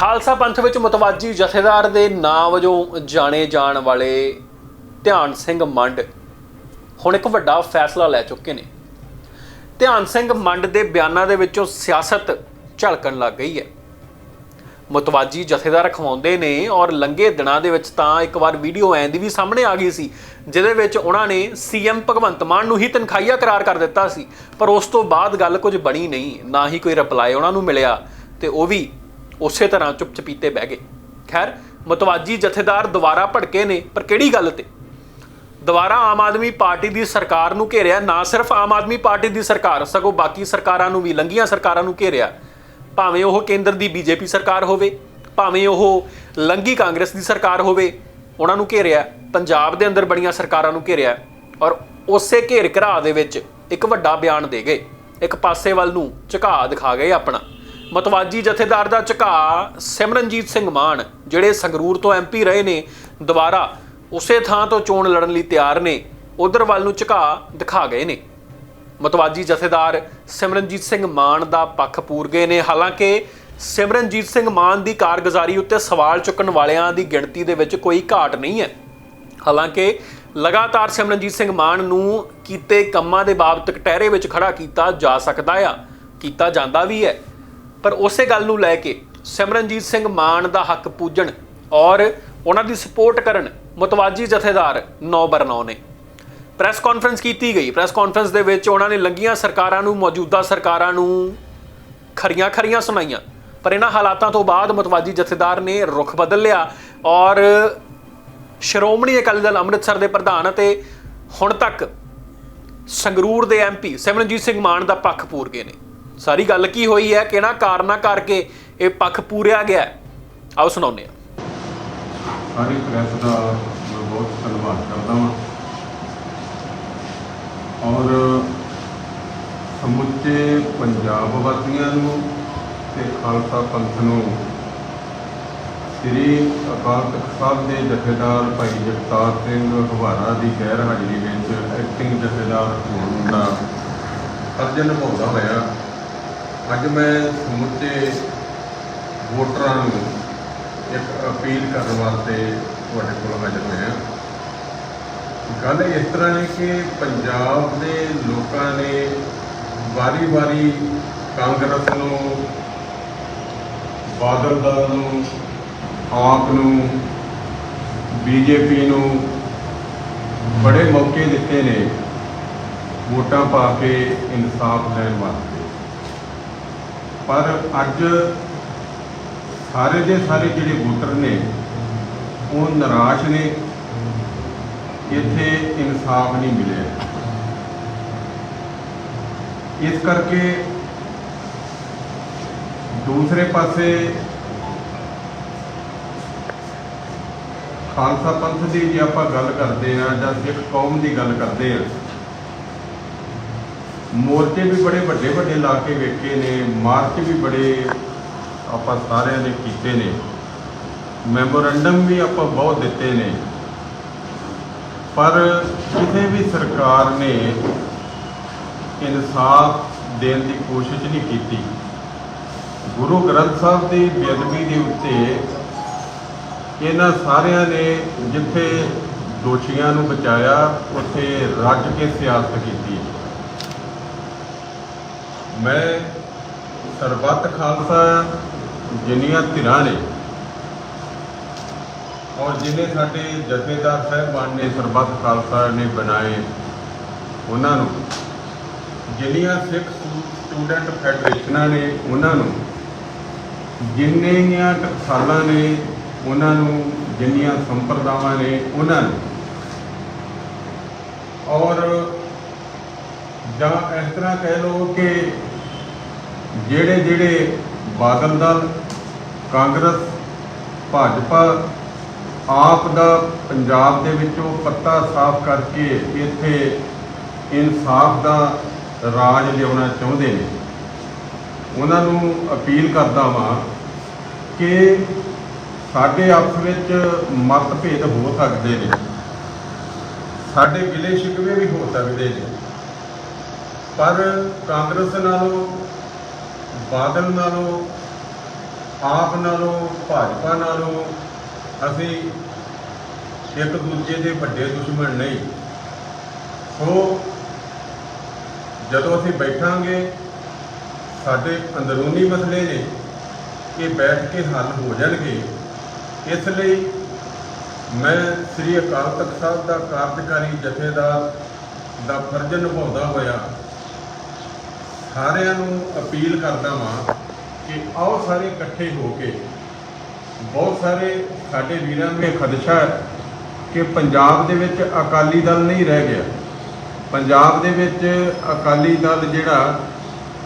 ਖਾਲਸਾ ਪੰਥ ਵਿੱਚ ਮਤਵਾਜੀ ਜਥੇਦਾਰ ਦੇ ਨਾਂ ਵਜੋਂ ਜਾਣੇ ਜਾਣ ਵਾਲੇ ਧਿਆਨ ਸਿੰਘ ਮੰਡ ਹੁਣ ਇੱਕ ਵੱਡਾ ਫੈਸਲਾ ਲੈ ਚੁੱਕੇ ਨੇ। ਧਿਆਨ ਸਿੰਘ ਮੰਡ ਦੇ ਬਿਆਨਾਂ ਦੇ ਵਿੱਚੋਂ ਸਿਆਸਤ ਝਲਕਣ ਲੱਗ ਗਈ ਹੈ। ਮਤਵਾਜੀ ਜਥੇਦਾਰ ਖਵਾਉਂਦੇ ਨੇ ਔਰ ਲੰਗੇ ਦਿਨਾਂ ਦੇ ਵਿੱਚ ਤਾਂ ਇੱਕ ਵਾਰ ਵੀਡੀਓ ਐਂ ਦੀ ਵੀ ਸਾਹਮਣੇ ਆ ਗਈ ਸੀ, ਜਿਹਦੇ ਵਿੱਚ ਉਹਨਾਂ ਨੇ ਸੀਐਮ ਭਗਵੰਤ ਮਾਨ ਨੂੰ ਹੀ ਤਨਖਾਹੀਆ ਕਰਾਰ ਕਰ ਦਿੱਤਾ ਸੀ, ਪਰ ਉਸ ਤੋਂ ਬਾਅਦ ਗੱਲ ਕੁਝ ਬਣੀ ਨਹੀਂ, ਨਾ ਹੀ ਕੋਈ ਰਿਪਲਾਈ ਉਹਨਾਂ ਨੂੰ ਮਿਲਿਆ ਤੇ ਉਹ ਵੀ ਉਸੇ ਤਰ੍ਹਾਂ ਚੁੱਪ ਚਪੀਤੇ ਬਹਿ ਗਏ। ਖੈਰ, ਮਤਵਾਜੀ ਜਥੇਦਾਰ ਦੁਬਾਰਾ ਭੜਕੇ ਨੇ, ਪਰ ਕਿਹੜੀ ਗੱਲ ਤੇ? ਦੁਬਾਰਾ ਆਮ ਆਦਮੀ ਪਾਰਟੀ ਦੀ ਸਰਕਾਰ ਨੂੰ ਘੇਰਿਆ, ਨਾ ਸਿਰਫ ਆਮ ਆਦਮੀ ਪਾਰਟੀ ਦੀ ਸਰਕਾਰ, ਸਗੋਂ ਬਾਕੀ ਸਰਕਾਰਾਂ ਨੂੰ ਵੀ, ਲੰਗੀਆਂ ਸਰਕਾਰਾਂ ਨੂੰ ਘੇਰਿਆ। ਭਾਵੇਂ ਉਹ ਕੇਂਦਰ ਦੀ ਬੀਜੇਪੀ ਸਰਕਾਰ ਹੋਵੇ, ਭਾਵੇਂ ਉਹ ਲੰਗੀ ਕਾਂਗਰਸ ਦੀ ਸਰਕਾਰ ਹੋਵੇ, ਉਹਨਾਂ ਨੂੰ ਘੇਰਿਆ, ਪੰਜਾਬ ਦੇ ਅੰਦਰ ਬੜੀਆਂ ਸਰਕਾਰਾਂ ਨੂੰ ਘੇਰਿਆ, ਔਰ ਉਸੇ ਘੇਰ ਘਰਾ ਦੇ ਵਿੱਚ ਇੱਕ ਵੱਡਾ ਬਿਆਨ ਦੇ ਗਏ। ਇੱਕ ਪਾਸੇ ਵੱਲ ਨੂੰ ਝੁਕਾ ਦਿਖਾ ਗਏ ਆਪਣਾ। ਮਤਵਾਜੀ ਜਥੇਦਾਰ ਦਾ ਝੁਕਾ ਸਿਮਰਨਜੀਤ ਸਿੰਘ ਮਾਨ, ਜਿਹੜੇ ਸੰਗਰੂਰ ਤੋਂ ਐਮਪੀ ਰਹੇ ਨੇ, ਦੁਬਾਰਾ ਉਸੇ ਥਾਂ ਤੋਂ ਚੋਣ ਲੜਨ ਲਈ ਤਿਆਰ ਨੇ, ਉਧਰ ਵੱਲ ਨੂੰ ਝੁਕਾ ਦਿਖਾ ਗਏ ਨੇ। ਮਤਵਾਜੀ ਜਥੇਦਾਰ ਸਿਮਰਨਜੀਤ ਸਿੰਘ ਮਾਨ ਦਾ ਪੱਖ ਪੂਰ ਗਏ ਨੇ। ਹਾਲਾਂਕਿ ਸਿਮਰਨਜੀਤ ਸਿੰਘ ਮਾਨ ਦੀ ਕਾਰਗੁਜ਼ਾਰੀ ਉੱਤੇ ਸਵਾਲ ਚੁੱਕਣ ਵਾਲਿਆਂ ਦੀ ਗਿਣਤੀ ਦੇ ਵਿੱਚ ਕੋਈ ਘਾਟ ਨਹੀਂ ਹੈ। ਹਾਲਾਂਕਿ ਲਗਾਤਾਰ ਸਿਮਰਨਜੀਤ ਸਿੰਘ ਮਾਨ ਨੂੰ ਕੀਤੇ ਕੰਮਾਂ ਦੇ ਬਾਬਤ ਟਹਿਰੇ ਵਿੱਚ ਖੜਾ ਕੀਤਾ ਜਾ ਸਕਦਾ ਆ, ਕੀਤਾ ਜਾਂਦਾ ਵੀ ਹੈ। ਪਰ ਉਸੇ ਗੱਲ ਨੂੰ ਲੈ ਕੇ ਸਿਮਰਨਜੀਤ ਸਿੰਘ ਮਾਨ ਦਾ ਹੱਕ ਪੂਜਣ ਔਰ ਉਹਨਾਂ ਦੀ ਸਪੋਰਟ ਕਰਨ ਮਤਵਾਜੀ ਜਥੇਦਾਰ ਨੌ ਬਰਨੌ ਨੇ। ਪ੍ਰੈਸ ਕਾਨਫਰੰਸ ਕੀਤੀ ਗਈ। ਪ੍ਰੈਸ ਕਾਨਫਰੰਸ ਦੇ ਵਿੱਚ ਉਹਨਾਂ ਨੇ ਲੰਗੀਆਂ ਸਰਕਾਰਾਂ ਨੂੰ, ਮੌਜੂਦਾ ਸਰਕਾਰਾਂ ਨੂੰ ਖਰੀਆਂ ਖਰੀਆਂ ਸੁਣਾਈਆਂ। ਪਰ ਇਹਨਾਂ ਹਾਲਾਤਾਂ ਤੋਂ ਬਾਅਦ ਮਤਵਾਜੀ ਜਥੇਦਾਰ ਨੇ ਰੁਖ ਬਦਲ ਲਿਆ ਔਰ ਸ਼੍ਰੋਮਣੀ ਅਕਾਲੀ ਦਲ ਅੰਮ੍ਰਿਤਸਰ ਦੇ ਪ੍ਰਧਾਨ ਅਤੇ ਹੁਣ ਤੱਕ ਸੰਗਰੂਰ ਦੇ ਐਮਪੀ ਸਿਮਰਨਜੀਤ ਸਿੰਘ ਮਾਨ ਦਾ ਪੱਖ ਪੂਰ ਗਏ ਨੇ। ਸਾਰੀ ਗੱਲ ਕੀ ਹੋਈ ਹੈ, ਕਿਹੜਾ ਕਾਰਨਾ ਕਰਕੇ ਇਹ ਪੱਖ ਪੂਰਿਆ ਗਿਆ ਆਓ ਸੁਣਾਉਂਦੇ ਹਾਂ। ਸਾਰੀ ਪ੍ਰੈਸ ਦਾ ਮੈਂ ਬਹੁਤ ਧੰਨਵਾਦ ਕਰਦਾ ਹਾਂ ਔਰ ਸਮੁੱਚੇ ਪੰਜਾਬ ਵਾਸੀਆਂ ਨੂੰ ਤੇ ਖਾਲਸਾ ਪੰਥ ਨੂੰ ਸ੍ਰੀ ਅਕਾਲ ਤਖਤ ਸਾਹਿਬ ਦੇ ਜਥੇਦਾਰ ਭਾਈ ਜਗਤਾਰ ਸਿੰਘ ਹਵਾਰਾ ਦੀ ਗੈਰ ਹਾਜ਼ਰੀ ਵਿੱਚ ਐਕਟਿੰਗ ਜਥੇਦਾਰ ਹੋਣ ਦਾ ਫਰਜ਼ ਨਿਭਾਉਂਦਾ ਹੋਇਆ। ਅੱਜ ਮੈਂ ਸਮੁੱਚੇ ਵੋਟਰਾਂ ਨੂੰ ਇੱਕ ਅਪੀਲ ਕਰਨ ਵਾਸਤੇ ਤੁਹਾਡੇ ਕੋਲ ਹਾਜ਼ਰ ਹੋਇਆ। ਗੱਲ ਇਸ ਤਰ੍ਹਾਂ ਹੈ ਕਿ ਪੰਜਾਬ ਦੇ ਲੋਕਾਂ ਨੇ ਵਾਰੀ-ਵਾਰੀ ਕਾਂਗਰਸ ਨੂੰ, ਬਾਦਲ ਦਲ ਨੂੰ, ਆਪ ਨੂੰ, ਬੀਜੇਪੀ ਨੂੰ ਬੜੇ ਮੌਕੇ ਦਿੱਤੇ ਨੇ ਵੋਟਾਂ ਪਾ ਕੇ ਇਨਸਾਫ ਲੈਣ ਵਾਸਤੇ। ਪਰ ਅੱਜ ਸਾਰੇ ਦੇ ਸਾਰੇ ਜਿਹੜੇ ਵੋਟਰ ਨੇ, ਉਹ ਨਿਰਾਸ਼ ਨੇ। ਇੱਥੇ ਇਨਸਾਫ ਨਹੀਂ ਮਿਲਿਆ। ਇਸ ਕਰਕੇ ਦੂਸਰੇ ਪਾਸੇ ਖਾਲਸਾ ਪੰਥ ਦੀ ਜੇ ਆਪਾਂ ਗੱਲ ਕਰਦੇ ਆ ਜਾਂ ਸਿੱਖ ਕੌਮ ਦੀ ਗੱਲ ਕਰਦੇ ਆ ਮੋਰਚੇ ਵੀ ਬੜੇ ਵੱਡੇ ਵੱਡੇ ਲਾ ਕੇ ਵੇਖੇ ਨੇ, ਮਾਰਚ ਵੀ ਬੜੇ ਆਪਾਂ ਸਾਰਿਆਂ ਨੇ ਕੀਤੇ ਨੇ। ਮੈਮੋਰੰਡਮ ਵੀ ਆਪਾਂ ਬਹੁਤ ਦਿੱਤੇ ਨੇ। ਪਰ ਕਿਸੇ ਵੀ ਸਰਕਾਰ ਨੇ ਇਨਸਾਫ ਦੇਣ ਦੀ ਕੋਸ਼ਿਸ਼ ਨਹੀਂ ਕੀਤੀ। ਗੁਰੂ ਗ੍ਰੰਥ ਸਾਹਿਬ ਦੀ ਬੇਅਦਬੀ ਦੇ ਉੱਤੇ ਇਹਨਾਂ ਸਾਰਿਆਂ ਨੇ ਜਿੱਥੇ ਦੋਸ਼ੀਆਂ ਨੂੰ ਬਚਾਇਆ, ਉੱਥੇ ਰੱਜ ਕੇ ਸਿਆਸਤ ਕੀਤੀ। ਮੈਂ ਸਰਬੱਤ ਖਾਲਸਾ ਜਿੰਨੀਆਂ ਧਿਰਾਂ ਨੇ ਔਰ ਜਿਨੇ ਸਾਡੇ ਜਥੇਦਾਰ ਸਾਹਿਬਾਨ ਨੇ ਸਰਬੱਤ ਖਾਲਸਾ ਨੇ ਬਣਾਏ, ਉਹਨਾਂ ਨੂੰ, ਜਿੰਨੀਆਂ ਸਿੱਖ ਸਟੂ- ਸਟੂਡੈਂਟ ਫੈਡਰੇਸ਼ਨਾਂ ਨੇ, ਉਹਨਾਂ ਨੂੰ, ਜਿੰਨੀਆਂ ਟਕਸਾਲਾਂ ਨੇ, ਉਹਨਾਂ ਨੂੰ, ਜਿੰਨੀਆਂ ਸੰਪਰਦਾਵਾਂ ਨੇ, ਉਹਨਾਂ ਨੂੰ, ਔਰ ਜਾਂ ਇਸ ਤਰ੍ਹਾਂ ਕਹਿ ਲਓ ਕਿ ਜਿਹੜੇ ਜਿਹੜੇ ਬਾਦਲ ਦਲ, ਕਾਂਗਰਸ, ਭਾਜਪਾ ਆਪ ਦਾ ਪੰਜਾਬ ਦੇ ਵਿੱਚੋਂ ਪੱਤਾ ਸਾਫ਼ ਕਰਕੇ ਇੱਥੇ ਇਨਸਾਫ ਦਾ ਰਾਜ ਲਿਆਉਣਾ ਚਾਹੁੰਦੇ ਨੇ। ਉਹਨਾਂ ਨੂੰ ਅਪੀਲ ਕਰਦਾ ਵਾਂ ਕਿ ਸਾਡੇ ਆਪਸ ਵਿੱਚ ਮਤਭੇਦ ਹੋ ਸਕਦੇ ਨੇ। ਸਾਡੇ ਗਿਲੇ ਸ਼ਿਕਵੇ ਵੀ ਹੋ ਸਕਦੇ ਨੇ। ਪਰ ਕਾਂਗਰਸ ਨਾਲੋਂ ਬਾਦਲ ਨਾਲੋਂ, ਆਪ ਨਾਲੋਂ, ਭਾਜਪਾ ਨਾਲੋਂ ਅਸੀਂ ਇੱਕ ਦੂਜੇ ਦੇ ਵੱਡੇ ਦੁਸ਼ਮਣ ਨਹੀਂ। ਸੋ ਜਦੋਂ ਅਸੀਂ ਬੈਠਾਂਗੇ, ਸਾਡੇ ਅੰਦਰੂਨੀ ਮਸਲੇ ਨੇ ਇਹ ਬੈਠ ਕੇ ਹੱਲ ਹੋ ਜਾਣਗੇ, ਇਸ ਲਈ ਮੈਂ ਸ੍ਰੀ ਅਕਾਲ ਤਖਤ ਸਾਹਿਬ ਦਾ ਕਾਰਜਕਾਰੀ ਜਥੇਦਾਰ ਦਾ ਫਰਜ਼ ਨਿਭਾਉਂਦਾ ਹੋਇਆ ਸਾਰਿਆਂ ਨੂੰ ਅਪੀਲ ਕਰਦਾ ਵਾਂ ਕਿ ਆਓ ਸਾਰੇ ਇਕੱਠੇ ਹੋ ਕੇ ਬਹੁਤ ਸਾਰੇ ਸਾਡੇ ਵੀਰਾਂ ਨੂੰ ਇਹ ਖਦਸ਼ਾ ਹੈ ਕਿ ਪੰਜਾਬ ਦੇ ਵਿੱਚ ਅਕਾਲੀ ਦਲ ਨਹੀਂ ਰਹਿ ਗਿਆ। ਪੰਜਾਬ ਦੇ ਵਿੱਚ ਅਕਾਲੀ ਦਲ ਜਿਹੜਾ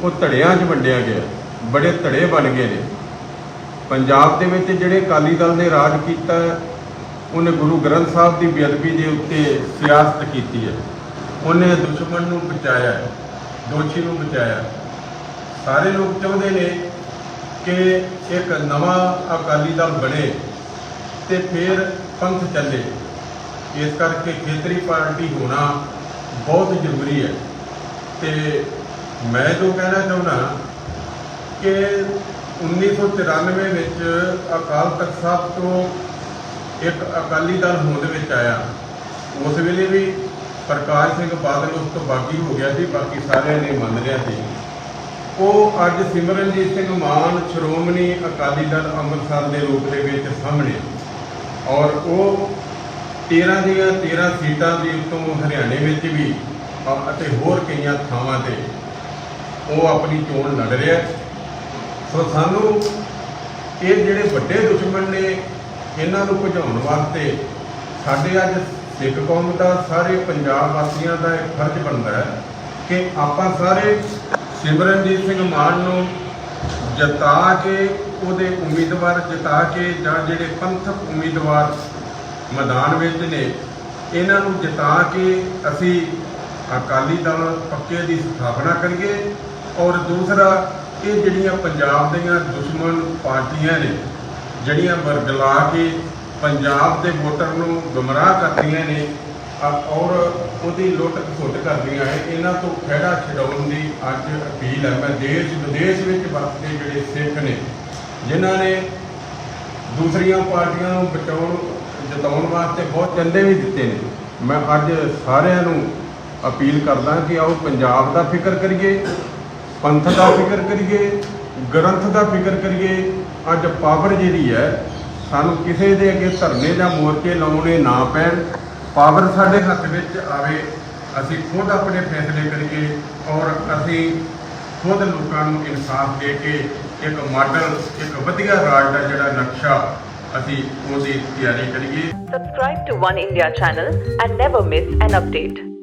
ਉਹ ਧੜਿਆਂ 'ਚ ਵੰਡਿਆ ਗਿਆ ਬੜੇ ਧੜੇ ਬਣ ਗਏ ਨੇ। ਪੰਜਾਬ ਦੇ ਵਿੱਚ ਜਿਹੜੇ ਅਕਾਲੀ ਦਲ ਨੇ ਰਾਜ ਕੀਤਾ ਉਹਨੇ ਗੁਰੂ ਗ੍ਰੰਥ ਸਾਹਿਬ ਦੀ ਬੇਅਦਬੀ ਦੇ ਉੱਤੇ ਸਿਆਸਤ ਕੀਤੀ ਹੈ। ਉਹਨੇ ਦੁਸ਼ਮਣ ਨੂੰ ਬਚਾਇਆ ਹੈ, ਦੋਸ਼ੀ ਨੂੰ ਬਚਾਇਆ। ਸਾਰੇ ਲੋਕ ਚਾਹੁੰਦੇ ਨੇ ਕਿ ਇੱਕ ਨਵਾਂ ਅਕਾਲੀ ਦਲ ਬਣੇ ਤੇ ਫਿਰ ਪੰਥ ਚੱਲੇ। ਇਸ ਕਰਕੇ ਖੇਤਰੀ ਪਾਰਟੀ ਹੋਣਾ ਬਹੁਤ ਜ਼ਰੂਰੀ ਹੈ। ਤੇ ਮੈਂ ਜੋ ਕਹਿਣਾ ਚਾਹੁੰਦਾ ਕਿ 1994 ਵਿੱਚ ਅਕਾਲ ਤਖਤ ਸਾਹਿਬ ਤੋਂ ਇੱਕ ਅਕਾਲੀ ਦਲ ਹੋਂਦ ਵਿੱਚ ਆਇਆ। ਉਸ ਵੇਲੇ ਵੀ ਪ੍ਰਕਾਸ਼ ਸਿੰਘ ਬਾਦਲ ਉਸ ਤੋਂ ਬਾਗੀ ਹੋ ਗਿਆ ਸੀ, ਬਾਕੀ ਸਾਰਿਆਂ ਨੇ ਮੰਨ ਲਿਆ ਸੀ। ਉਹ ਅੱਜ ਸਿਮਰਨਜੀਤ ਸਿੰਘ ਮਾਨ, ਸ਼੍ਰੋਮਣੀ ਅਕਾਲੀ ਦਲ ਅੰਮ੍ਰਿਤਸਰ ਦੇ ਰੂਪ ਦੇ ਵਿੱਚ ਸਾਹਮਣੇ ਔਰ ਉਹ 13 ਦੀਆਂ 13 ਸੀਟਾਂ ਦੀ ਉੱਤੋਂ ਹਰਿਆਣੇ ਵਿੱਚ ਵੀ ਅਤੇ ਹੋਰ ਕਈਆਂ ਥਾਵਾਂ ਤੇ ਉਹ ਆਪਣੀ ਚੋਣ ਲੜ ਰਿਹਾ ਸੋ ਸਾਨੂੰ ਇਹ ਜਿਹੜੇ ਵੱਡੇ ਦੁਸ਼ਮਣ ਨੇ, ਇਹਨਾਂ ਨੂੰ ਭਜਾਉਣ ਵਾਸਤੇ ਸਾਡੇ ਅੱਜ ਸਿੱਖ ਕੌਮ ਦਾ ਸਾਰੇ ਪੰਜਾਬ ਵਾਸੀਆਂ ਦਾ ਇੱਕ ਫਰਜ਼ ਬਣਦਾ ਹੈ ਕਿ ਆਪਾਂ ਸਾਰੇ ਸਿਮਰਨਜੀਤ ਸਿੰਘ ਮਾਨ ਨੂੰ ਜਿਤਾ ਕੇ ਉਹਦੇ ਉਮੀਦਵਾਰ ਜਿਤਾ ਕੇ ਜਾਂ ਜਿਹੜੇ ਪੰਥਕ ਉਮੀਦਵਾਰ ਮੈਦਾਨ ਵਿੱਚ ਨੇ, ਇਹਨਾਂ ਨੂੰ ਜਿਤਾ ਕੇ ਅਸੀਂ ਅਕਾਲੀ ਦਲ ਪੱਕੇ ਦੀ ਸਥਾਪਨਾ ਕਰੀਏ। ਔਰ ਦੂਸਰਾ, ਇਹ ਜਿਹੜੀਆਂ ਪੰਜਾਬ ਦੀਆਂ ਦੁਸ਼ਮਣ ਪਾਰਟੀਆਂ ਨੇ, ਜਿਹੜੀਆਂ ਵਰਗਲਾ ਕੇ ਪੰਜਾਬ ਦੇ ਵੋਟਰ ਨੂੰ ਗੁੰਮਰਾਹ ਕਰਦੀਆਂ ਨੇ ਔਰ ਉਹਦੀ ਲੁੱਟ ਖੁੱਟ ਕਰਦੀਆਂ ਹੈ ਇਹਨਾਂ ਤੋਂ ਖਹਿੜਾ ਛਡਾਉਣ ਦੀ ਅੱਜ ਅਪੀਲ ਹੈ। ਮੈਂ ਦੇਸ਼, ਵਿਦੇਸ਼ ਵਿੱਚ ਵਸਦੇ ਜਿਹੜੇ ਸਿੱਖ ਨੇ, ਜਿਨ੍ਹਾਂ ਨੇ ਦੂਸਰੀਆਂ ਪਾਰਟੀਆਂ ਨੂੰ ਬਚਾਉਣ, ਜਿਤਾਉਣ ਵਾਸਤੇ ਬਹੁਤ ਚੰਦੇ ਵੀ ਦਿੱਤੇ ਨੇ। ਮੈਂ ਅੱਜ ਸਾਰਿਆਂ ਨੂੰ ਅਪੀਲ ਕਰਦਾ ਕਿ ਆਓ ਪੰਜਾਬ ਦਾ ਫਿਕਰ ਕਰੀਏ, ਪੰਥ ਦਾ ਫਿਕਰ ਕਰੀਏ, ਗ੍ਰੰਥ ਦਾ ਫਿਕਰ ਕਰੀਏ। ਅੱਜ ਪਾਵਰ ਜਿਹੜੀ ਹੈ ਸਾਨੂੰ ਕਿਸੇ ਦੇ ਅੱਗੇ ਧਰਨੇ ਜਾਂ ਮੋਰਚੇ ਲਾਉਣੇ ਨਾ ਪੈਣ, ਪਾਵਰ ਸਾਡੇ ਹੱਥ ਵਿੱਚ ਆਵੇ, ਅਸੀਂ ਖੁਦ ਆਪਣੇ ਫੈਸਲੇ ਕਰੀਏ ਔਰ ਅਸੀਂ ਖੁਦ ਲੋਕਾਂ ਨੂੰ ਇਨਸਾਫ ਦੇ ਕੇ ਇੱਕ ਮਾਡਲ, ਇੱਕ ਵਧੀਆ ਰਾਜ ਦਾ ਜਿਹੜਾ ਨਕਸ਼ਾ ਅਸੀਂ ਉਹਦੀ ਤਿਆਰੀ ਕਰੀਏ Subscribe to One India channel and never miss an update.